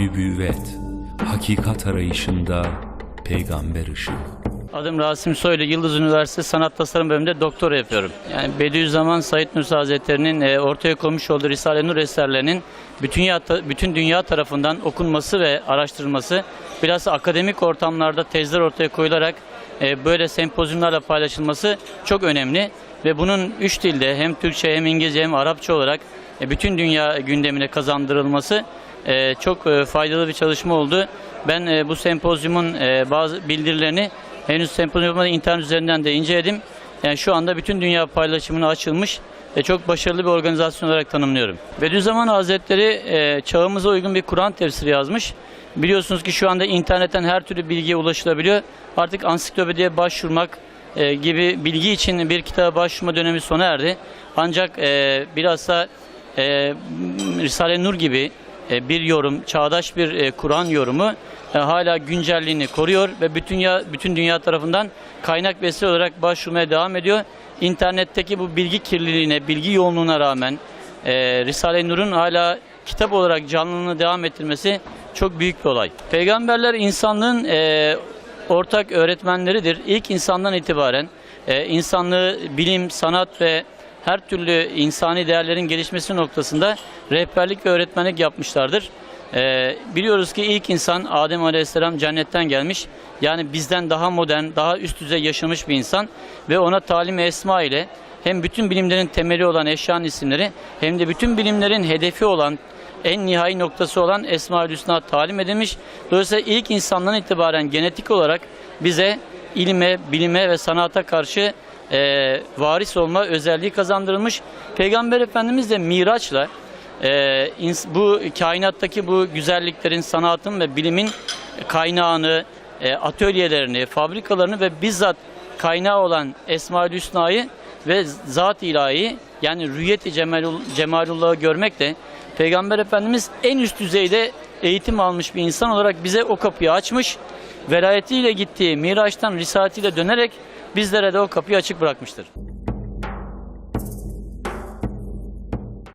nübüvvet, hakikat arayışında peygamber ışığı. Adım Rasim Soylu, Yıldız Üniversitesi Sanat Tasarım bölümünde doktora yapıyorum. Yani Bediüzzaman Said Nursi Hazretleri'nin e, ortaya koymuş olduğu Risale-i Nur eserlerinin bütün bütün dünya tarafından okunması ve araştırılması, bilhassa akademik ortamlarda tezler ortaya koyularak e, böyle sempozyumlarla paylaşılması çok önemli. Ve bunun üç dilde hem Türkçe hem İngilizce hem Arapça olarak e, bütün dünya gündemine kazandırılması e, çok e, faydalı bir çalışma oldu. Ben e, bu sempozyumun e, bazı bildirilerini henüz sempozyumda internet üzerinden de inceledim. Yani şu anda bütün dünya paylaşımına açılmış ve çok başarılı bir organizasyon olarak tanımlıyorum. Bediüzzaman Hazretleri e, çağımıza uygun bir Kur'an tefsiri yazmış. Biliyorsunuz ki şu anda internetten her türlü bilgiye ulaşılabiliyor. Artık ansiklopediye başvurmak gibi bilgi için bir kitaba başvurma dönemi sona erdi. Ancak e, bilhassa e, Risale-i Nur gibi bir yorum, çağdaş bir e, Kur'an yorumu e, hala güncelliğini koruyor ve bütün dünya, bütün dünya tarafından kaynak vesile olarak başvurmaya devam ediyor. İnternetteki bu bilgi kirliliğine, bilgi yoğunluğuna rağmen e, Risale-i Nur'un hala kitap olarak canlılığını devam ettirmesi çok büyük bir olay. Peygamberler insanlığın e, ortak öğretmenleridir. İlk insandan itibaren e, insanlığı bilim, sanat ve her türlü insani değerlerin gelişmesi noktasında rehberlik ve öğretmenlik yapmışlardır. E, biliyoruz ki ilk insan Adem Aleyhisselam cennetten gelmiş. Yani bizden daha modern, daha üst düzey yaşamış bir insan ve ona talim esma ile hem bütün bilimlerin temeli olan eşyanın isimleri hem de bütün bilimlerin hedefi olan en nihai noktası olan Esma-ül Hüsna talim edilmiş. Dolayısıyla ilk insandan itibaren genetik olarak bize ilme, bilime ve sanata karşı e, varis olma özelliği kazandırılmış. Peygamber Efendimiz de Miraç'la e, bu kainattaki bu güzelliklerin, sanatın ve bilimin kaynağını, e, atölyelerini, fabrikalarını ve bizzat kaynağı olan Esma-ül Hüsna'yı ve zat ilahi yani rüyeti cemalul, cemalullah'ı görmek de Peygamber Efendimiz en üst düzeyde eğitim almış bir insan olarak bize o kapıyı açmış. Velayetiyle gittiği Miraç'tan risaletiyle dönerek bizlere de o kapıyı açık bırakmıştır.